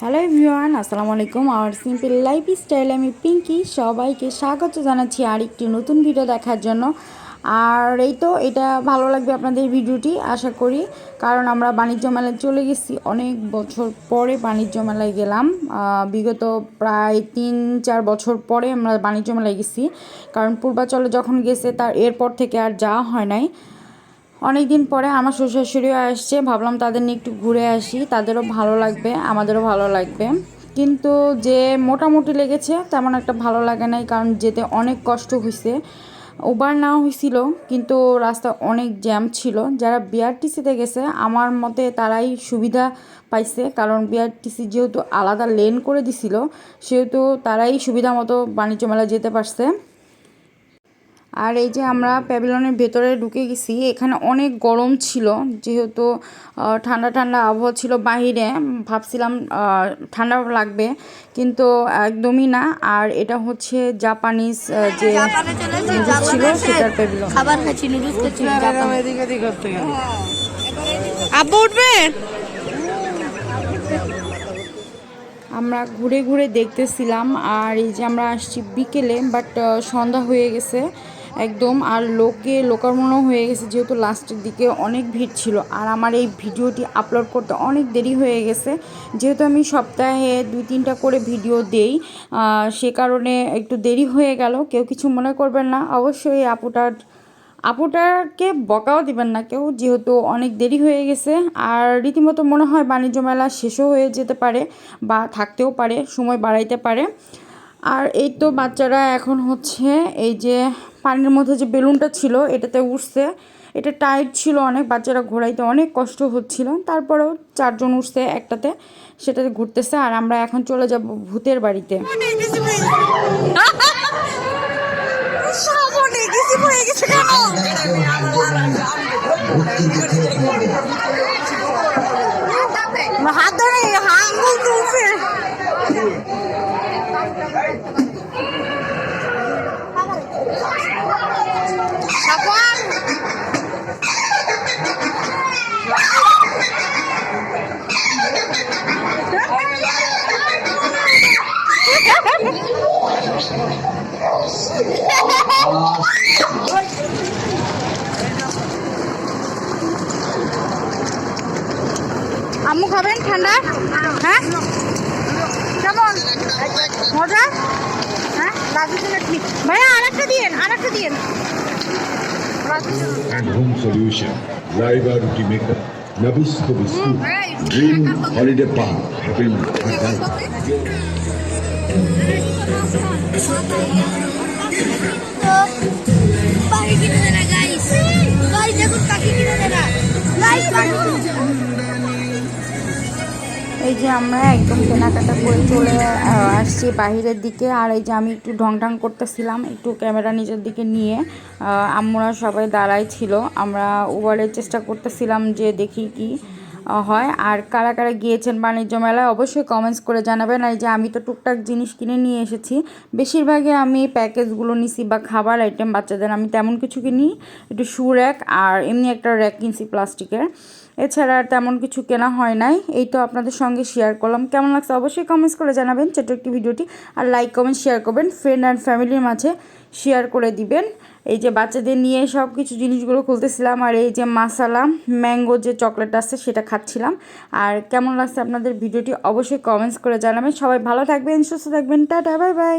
Hello V1 আসসালামু আলাইকুম আর simple life style আমি পিঙ্কি সবাইকে স্বাগত জানাচ্ছি আর একটি নতুন ভিডিও দেখার জন্য। আর এই তো, এটা ভালো লাগবে আপনাদের ভিডিওটি আশা করি। কারণ আমরা বাণিজ্য মেলায় চলে গেছি, অনেক বছর পরে বাণিজ্য মেলায় গেলাম। বিগত প্রায় তিন, চার বছর পরে আমরা বাণিজ্য মেলায় গেছি। কারণ পূর্বাচলে যখন গেছে, তার এরপর থেকে আর যাওয়া হয় নাই। অনেক দিন পরে আমার শ্বশুর শাশুড়িও আসছে, ভাবলাম তাদের নিয়ে একটু ঘুরে আসি। তাদেরও ভালো লাগবে, আমাদেরও ভালো লাগবে। কিন্তু যে মোটামুটি লেগেছে, তেমন একটা ভালো লাগে নাই, কারণ যেতে অনেক কষ্ট হয়েছে উবার নেওয়া হয়েছিল কিন্তু রাস্তা অনেক জ্যাম ছিল। যারা বিআরটিসিতে গেছে, আমার মতে তারাই সুবিধা পাইছে, কারণ বিআরটিসি যেহেতু আলাদা লেন করে দিছিল, সেহেতু তারাই সুবিধা মতো বাণিজ্য মেলা যেতে পারছে। আর এই যে আমরা প্যাভিলনের ভেতরে ঢুকে গেছি এখানে অনেক গরম ছিল যেহেতু ঠান্ডা ঠান্ডা আবহাওয়া ছিল বাহিরে ভাবছিলাম ঠান্ডা লাগবে কিন্তু একদমই না। আর এটা হচ্ছে জাপানিজ যে নুডলস ছিল সেটার প্যাভিলন। খাবার খাচ্ছি নুডলস খাচ্ছি আব্বু উঠবে? আমরা ঘুরে ঘুরে দেখতেছিলাম আর এই যে আমরা আসছি বিকেলে বাট সন্ধ্যা হয়ে গেছে। একদম। আর লোকে লোকারমনো হয়ে গেছে যেহেতু লাস্টের দিকে অনেক ভিড় ছিল। আর আমার এই ভিডিওটি আপলোড করতে অনেক দেরি হয়ে গেছে। যেহেতু আমি সপ্তাহে দুই, তিনটা করে ভিডিও দেই সে কারণে একটু দেরি হয়ে গেল। কেউ কিছু মনে করবেন না। অবশ্যই আপুটার, আপুটাকে বকাও দিবেন না কেউ, যেহেতু অনেক দেরি হয়ে গেছে। আর রীতিমতো মনে হয় বাণিজ্য মেলা শেষও হয়ে যেতে পারে বা থাকতেও পারে, সময় বাড়াইতে পারে। আর এই তো বাচ্চারা এখন হচ্ছে এই যে পানির মধ্যে যে বেলুনটা ছিল, এটাতে উঠছে এটা টাইট ছিল অনেক, বাচ্চারা ঘোরাইতে অনেক কষ্ট হচ্ছিল। তারপরেও চারজন উঠছে একটাতে, সেটাতে ঘুরতেছে। আর আমরা এখন চলে যাব ভূতের বাড়িতে। হাত ধরে। আম্মু খাবেন ঠান্ডা? হ্যাঁ? মজা হ্যাঁ ভাইয়া আরেকটা দিয়েন আরেকটা দিয়েন and home solution. Live Roti Maker. Nabisco Biscuit. Dream Holiday Park. Happy guys guys দেখুন পাখি কিনে দেনা গাইস এই যে আমরা একদম কেনাকাটা করে চলে আসছি বাহিরের দিকে। আর এই যে আমি একটু ঢং ঢং করতেছিলাম একটু ক্যামেরা নিজের দিকে নিয়ে। আমরা সবাই দাঁড়াই ছিল। আমরা উবারের চেষ্টা করতেছিলাম যে দেখি কি। হয়। আর কারা কারা গিয়েছেন বাণিজ্য মেলায় অবশ্যই কমেন্টস করে জানাবেন। আর যে আমি তো টুকটাক জিনিস কিনে নিয়ে এসেছি বেশিরভাগই আমি প্যাকেজগুলো নিছি বা খাবার আইটেম বাচ্চাদের, আমি তেমন কিছু কিনি। একটু শু র্যাক আর এমনি একটা র্যাক কিনছি প্লাস্টিকের। এছাড়া আর তেমন কিছু কেনা হয় নাই। এই তো আপনাদের সঙ্গে শেয়ার করলাম। কেমন লাগছে অবশ্যই কমেন্টস করে জানাবেন। ছোট্ট একটি ভিডিওটি। আর লাইক কমেন্ট শেয়ার করবেন। ফ্রেন্ড অ্যান্ড ফ্যামিলির মাঝে শেয়ার করে দিবেন। এই যে বাচ্চাদের নিয়ে সব কিছু জিনিসগুলো খুলতেছিলাম আর এই যে মাসালা, ম্যাঙ্গো যে চকলেট আছে সেটা খাচ্ছিলাম। আর কেমন লাগছে আপনাদের ভিডিওটি অবশ্যই কমেন্টস করে জানাবেন। সবাই ভালো থাকবেন, সুস্থ থাকবেন। Tata, bye bye.